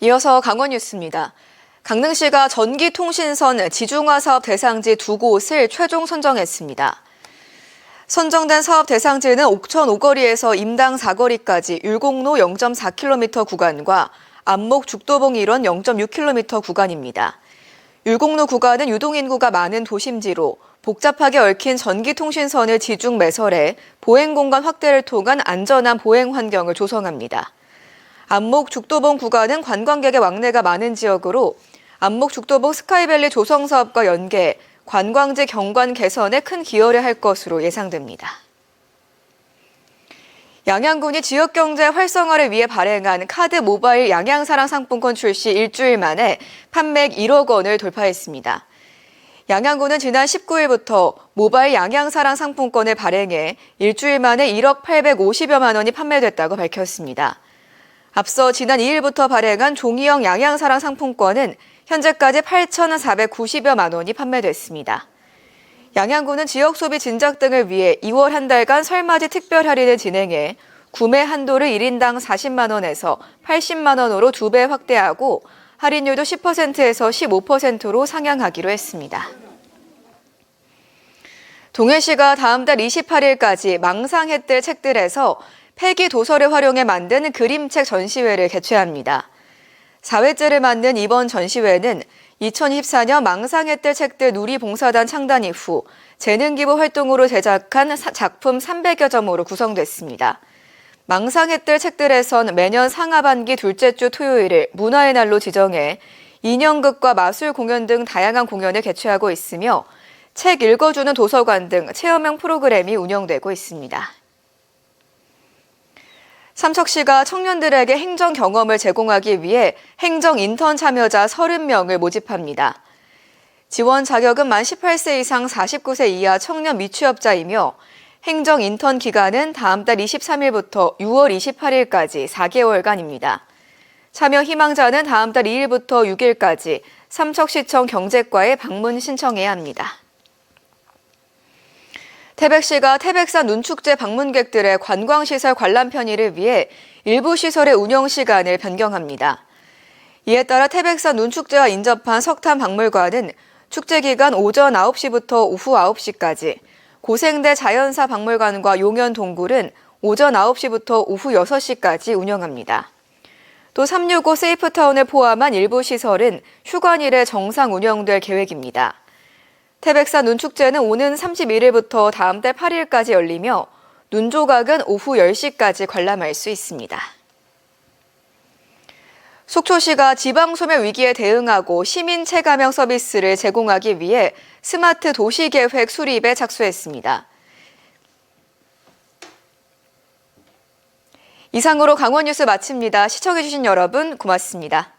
이어서 강원 뉴스입니다. 강릉시가 전기통신선 지중화 사업 대상지 두 곳을 최종 선정했습니다. 선정된 사업 대상지는 옥천 오거리에서 임당 사거리까지 율곡로 0.4km 구간과 안목 죽도봉 일원 0.6km 구간입니다. 율곡로 구간은 유동인구가 많은 도심지로 복잡하게 얽힌 전기통신선을 지중 매설해 보행 공간 확대를 통한 안전한 보행 환경을 조성합니다. 안목 죽도봉 구간은 관광객의 왕래가 많은 지역으로 안목 죽도봉 스카이밸리 조성 사업과 연계 관광지 경관 개선에 큰 기여를 할 것으로 예상됩니다. 양양군이 지역 경제 활성화를 위해 발행한 카드 모바일 양양사랑 상품권 출시 일주일 만에 판매액 1억 원을 돌파했습니다. 양양군은 지난 19일부터 모바일 양양사랑 상품권을 발행해 일주일 만에 1억 850여만 원이 판매됐다고 밝혔습니다. 앞서 지난 2일부터 발행한 종이형 양양사랑 상품권은 현재까지 8,490여만 원이 판매됐습니다. 양양군은 지역 소비 진작 등을 위해 2월 한 달간 설맞이 특별 할인을 진행해 구매 한도를 1인당 40만 원에서 80만 원으로 두 배 확대하고 할인율도 10%에서 15%로 상향하기로 했습니다. 동해시가 다음 달 28일까지 망상했들 책들에서 폐기 도서를 활용해 만든 그림책 전시회를 개최합니다. 4회째를 맞는 이번 전시회는 2024년 망상했들 책들 누리봉사단 창단 이후 재능기부 활동으로 제작한 사- 작품 300여 점으로 구성됐습니다. 망상했들 책들에선 매년 상하반기 둘째 주 토요일을 문화의 날로 지정해 인형극과 마술 공연 등 다양한 공연을 개최하고 있으며 책 읽어주는 도서관 등 체험형 프로그램이 운영되고 있습니다. 삼척시가 청년들에게 행정 경험을 제공하기 위해 행정 인턴 참여자 30명을 모집합니다. 지원 자격은 만 18세 이상 49세 이하 청년 미취업자이며 행정 인턴 기간은 다음 달 23일부터 6월 28일까지 4개월간입니다. 참여 희망자는 다음 달 2일부터 6일까지 삼척시청 경제과에 방문 신청해야 합니다. 태백시가 태백산 눈축제 방문객들의 관광시설 관람 편의를 위해 일부 시설의 운영 시간을 변경합니다. 이에 따라 태백산 눈축제와 인접한 석탄박물관은 축제 기간 오전 9시부터 오후 9시까지, 고생대 자연사 박물관과 용현 동굴은 오전 9시부터 오후 6시까지 운영합니다. 또 365 세이프타운을 포함한 일부 시설은 휴관일에 정상 운영될 계획입니다. 태백산 눈축제는 오는 31일부터 다음 달 8일까지 열리며 눈 조각은 오후 10시까지 관람할 수 있습니다. 속초시가 지방소멸 위기에 대응하고 시민 체감형 서비스를 제공하기 위해 스마트 도시계획 수립에 착수했습니다. 이상으로 강원 뉴스 마칩니다. 시청해주신 여러분 고맙습니다.